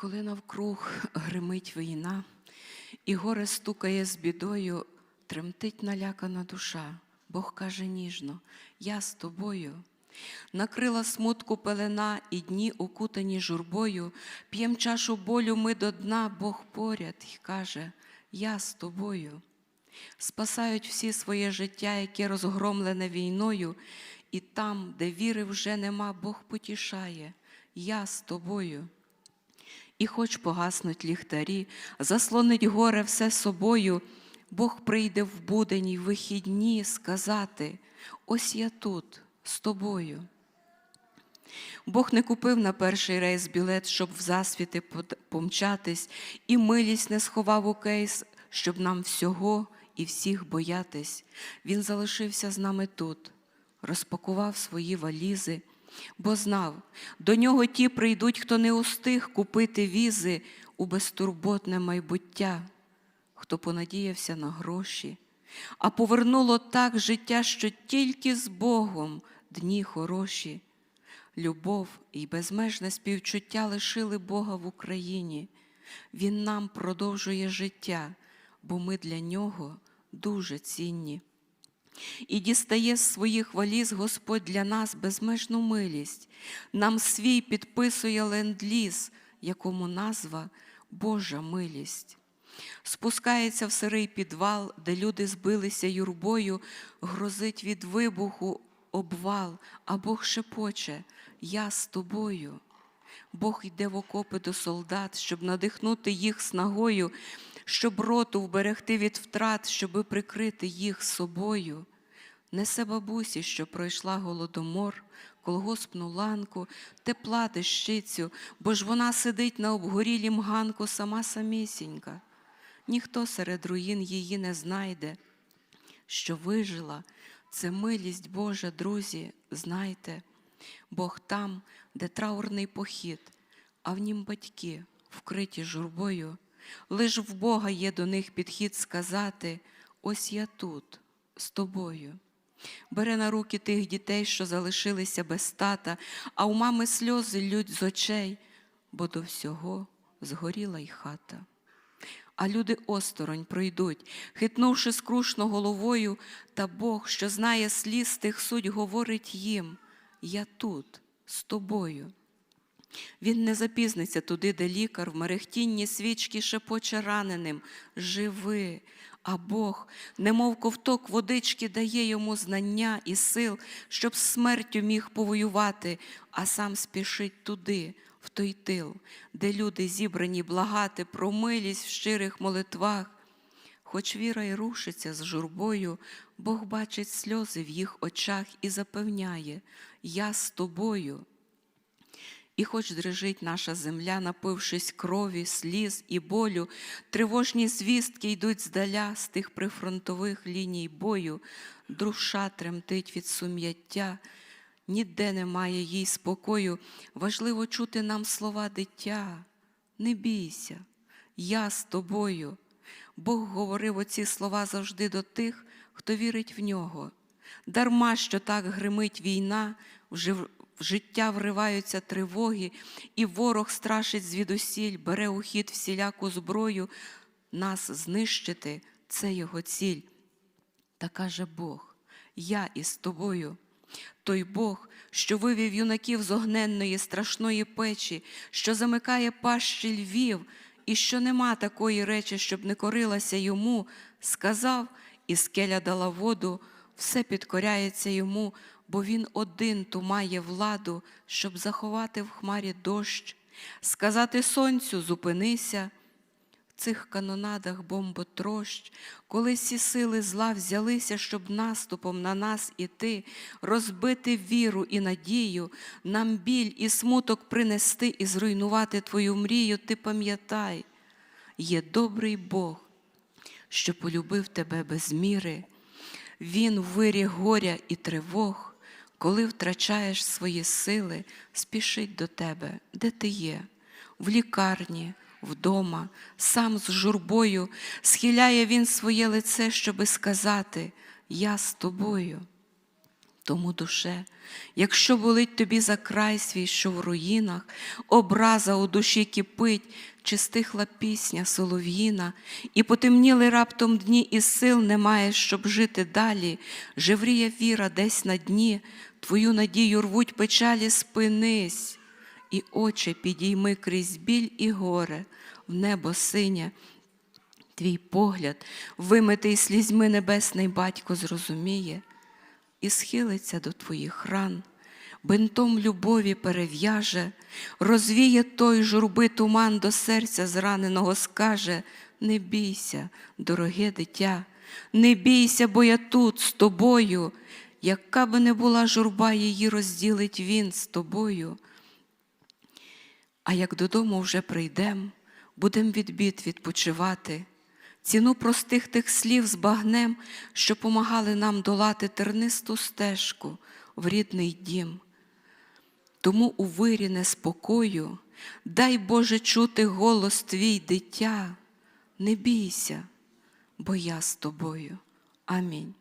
Коли навкруг гримить війна, і горе стукає з бідою, тремтить налякана душа. Бог каже ніжно: Я з тобою. Накрила смутку пелена, і дні, окутані журбою, п'єм чашу болю ми до дна, Бог поряд і каже: Я з тобою. Спасають всі своє життя, яке розгромлене війною, і там, де віри вже нема, Бог потішає, я з тобою. І хоч погаснуть ліхтарі, заслонить горе все собою, Бог прийде в будень і вихідні сказати: ось я тут з тобою. Бог не купив на перший рейс білет, щоб в засвіти помчатись, і милість не сховав у кейс, щоб нам всього і всіх боятись. Він залишився з нами тут, розпакував свої валізи, бо знав, до нього ті прийдуть, хто не устиг купити візи у безтурботне майбуття, хто понадіявся на гроші, а повернуло так життя, що тільки з Богом дні хороші. Любов і безмежне співчуття лишили Бога в Україні. Він нам продовжує життя, бо ми для нього дуже цінні. І дістає з своїх валіз Господь для нас безмежну милість. Нам свій підписує ленд-ліз, якому назва Божа милість. Спускається в сирий підвал, де люди збилися юрбою, грозить від вибуху обвал, а Бог шепоче, я з тобою. Бог йде в окопи до солдат, щоб надихнути їх снагою, щоб роту вберегти від втрат, щоби прикрити їх собою. Несе бабусі, що пройшла голодомор, колгоспну ланку, тепла дещицю, бо ж вона сидить на обгорілім ганку сама самісінька. Ніхто серед руїн її не знайде, що вижила, це милість Божа, друзі, знайте. Бог там, де траурний похід, а в нім батьки, вкриті журбою. Лиш в Бога є до них підхід сказати: ось я тут, з тобою. Бере на руки тих дітей, що залишилися без тата, а у мами сльози лють з очей, бо до всього згоріла й хата. А люди осторонь пройдуть, хитнувши скрушно головою, та Бог, що знає сліз тих суть, говорить їм: Я тут, з тобою. Він не запізниться туди, де лікар в мерехтінні свічки шепоче раненим Живи, а Бог, немов ковток водички, дає йому знання і сил, щоб смертю міг повоювати, а сам спішить туди, в той тил, де люди зібрані благати про милість в щирих молитвах. Хоч віра й рушиться з журбою, Бог бачить сльози в їх очах і запевняє: Я з тобою. І хоч дрижить наша земля, напившись крові, сліз і болю, тривожні звістки йдуть здаля з тих прифронтових ліній бою, душа тремтить від сум'яття, ніде немає їй спокою. Важливо чути нам слова дитя. Не бійся, я з тобою. Бог говорив оці слова завжди до тих, хто вірить в нього. Дарма, що так гримить війна, в життя вриваються тривоги, і ворог страшить звідусіль, бере у хід всіляку зброю, нас знищити це його ціль. Та каже Бог: Я із тобою. Той Бог, що вивів юнаків з огненної страшної печі, що замикає пащі львів, і що нема такої речі, щоб не корилася йому, сказав, і скеля дала воду, все підкоряється йому, бо він один ту має владу, щоб заховати в хмарі дощ, сказати сонцю зупинися. Цих канонадах бомботрощ, коли всі сили зла взялися, щоб наступом на нас іти, розбити віру і надію, нам біль і смуток принести і зруйнувати твою мрію, ти пам'ятай, є добрий Бог, що полюбив тебе без міри. Він вирі горя і тривог, коли втрачаєш свої сили, спішить до тебе, де ти є, в лікарні, вдома, сам з журбою, схиляє він своє лице, щоби сказати: Я з тобою. Тому душе, якщо болить тобі за край свій, що в руїнах, образа у душі кипить, чи стихла пісня солов'їна, і потемніли раптом дні, і сил немає, щоб жити далі, жевріє віра десь на дні, твою надію рвуть печалі, спинись, і очі підійми крізь біль і горе, в небо синє, Твій погляд, вимитий слізьми небесний батько, зрозуміє і схилиться до твоїх ран, бинтом любові перев'яже, розвіє той журби туман до серця зраненого, скаже: Не бійся, дороге дитя, не бійся, бо я тут з тобою. Яка би не була журба, її розділить він з тобою. А як додому вже прийдем, будем від бід відпочивати, ціну простих тих слів збагнем, що помагали нам долати тернисту стежку в рідний дім. Тому у вирі неспокою, дай Боже чути голос твій дитя, не бійся, бо я з тобою. Амінь.